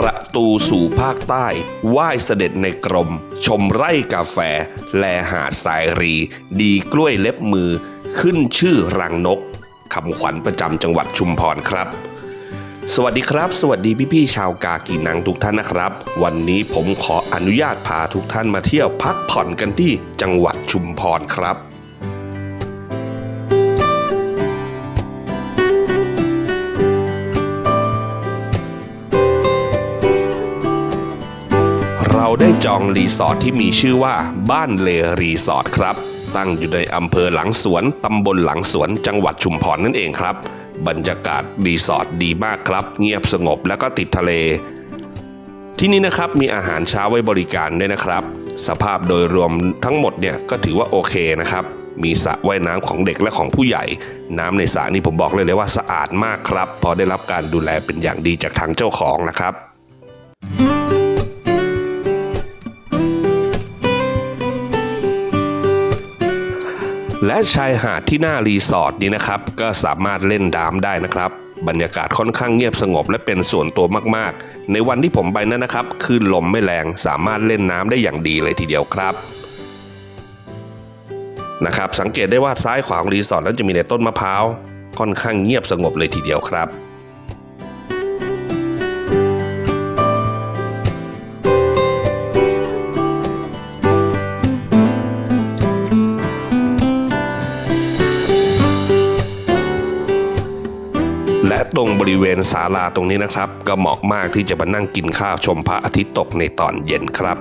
ประตูสู่ภาคใต้ไหว้เสด็จในกรม ชมไร่กาแฟ แลหาดสายรี ดีกล้วยเล็บมือ ขึ้นชื่อรังนกคำขวัญประจำจังหวัดชุมพรครับ สวัสดีครับ สวัสดีพี่ๆชาวกากีนังทุกท่านนะครับ วันนี้ผมขออนุญาตพาทุกท่านมาเที่ยวพักผ่อนกันที่จังหวัดชุมพรครับ ได้จองรีสอร์ทที่มีชื่อว่าบ้านเลรีสอร์ทครับ ตั้งอยู่ในอำเภอหลังสวนตำบลหลังสวนจังหวัดชุมพรนั่นเองครับ บรรยากาศรีสอร์ทดีมากครับ เงียบสงบแล้วก็ติดทะเล ที่นี่นะครับมีอาหารเช้าไว้บริการด้วยนะครับ สภาพโดยรวมทั้งหมดเนี่ยก็ถือว่าโอเคนะครับมีสระว่ายน้ำของเด็กและของผู้ใหญ่ น้ำในสระนี่ผมบอกเลยเลยว่าสะอาดมากครับ พอได้รับการดูแลเป็นอย่างดีจากทางเจ้าของนะครับ และชายหาดที่หน้ารีสอร์ทนี้นะครับ ก็สามารถเล่นดามได้นะครับ บรรยากาศค่อนข้างเงียบสงบและเป็นส่วนตัวมากๆ ในวันที่ผมไปนั้นนะครับคลื่นลมไม่แรงสามารถเล่นน้ำได้อย่างดีเลยทีเดียวครับนะครับสังเกตได้ว่าซ้ายขวาของรีสอร์ทนั้นจะมีแต่ต้นมะพร้าวค่อนข้างเงียบสงบเลยทีเดียวครับ และตรงบริเวณศาลาตรงนี้นะครับ ก็เหมาะมากที่จะมานั่งกินข้าวชมพระอาทิตย์ตกในตอนเย็นครับ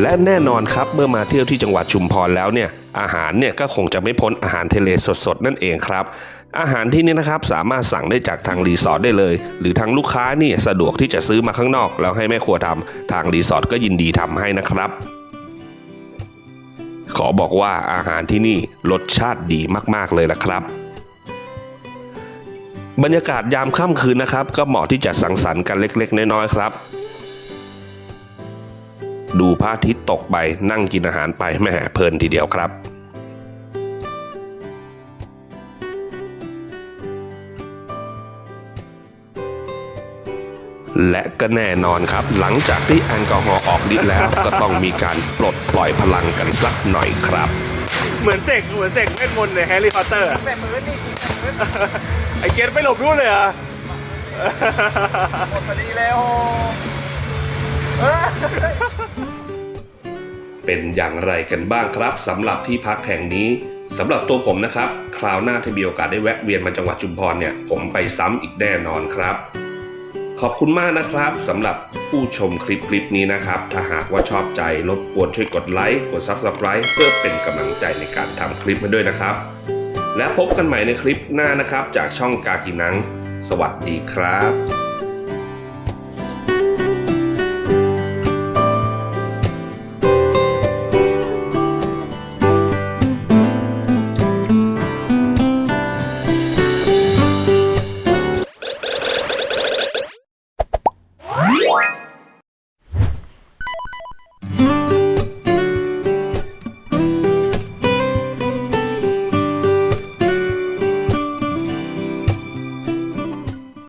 และแน่นอนครับเมื่อมาเที่ยวที่จังหวัดชุมพรแล้วเนี่ยอาหารเนี่ยก็คงจะไม่พ้นอาหารทะเลสดๆ นั่นเองครับ อาหารที่นี่นะครับสามารถสั่งได้จากทางรีสอร์ทได้เลย หรือทางลูกค้านี่สะดวกที่จะซื้อมาข้างนอก แล้วให้แม่ครัวทำทางรีสอร์ทก็ยินดีทำให้นะครับ ขอบอกว่าอาหารที่นี่รสชาติดีมากๆเลยละครับบรรยากาศยามค่ำคืนนะครับ ก็เหมาะที่จะสังสรรค์กันเล็ก ๆ น้อยๆครับ ดูพระอาทิตย์ตกไปนั่งกินอาหารไปแหม่เพลินทีเดียวครับและก็แน่นอนครับ หลังจากที่แอลกอฮอล์ออกฤทธิ์แล้ว ก็ต้องมีการปลดปล่อยพลังกันสักหน่อยครับ เหมือนเสกเหมือนเสกเวทมนต์ในแฮร์รี่พอตเตอร์อะแต่มือนี่กินแต่มือไอเกตไม่หลบรู้นเลยเหรอหมดพอดีแล้ว เป็นอย่างไรกันบ้างครับสำหรับที่พักแห่งนี้สำหรับตัวผมนะครับ คราวหน้าที่มีโอกาสได้แวะเวียนมาจังหวัดชุมพรเนี่ยผมไปซ้ำอีกแน่นอนครับ ขอบคุณมากนะครับสำหรับผู้ชมคลิปคลิปนี้นะครับ ถ้าหากว่าชอบใจรบกวนช่วยกดไลค์กด Subscribe เพื่อเป็นกำลังใจในการทำคลิปมาด้วยนะครับ และพบกันใหม่ในคลิปหน้านะครับ จากช่องกากินัง สวัสดีครับ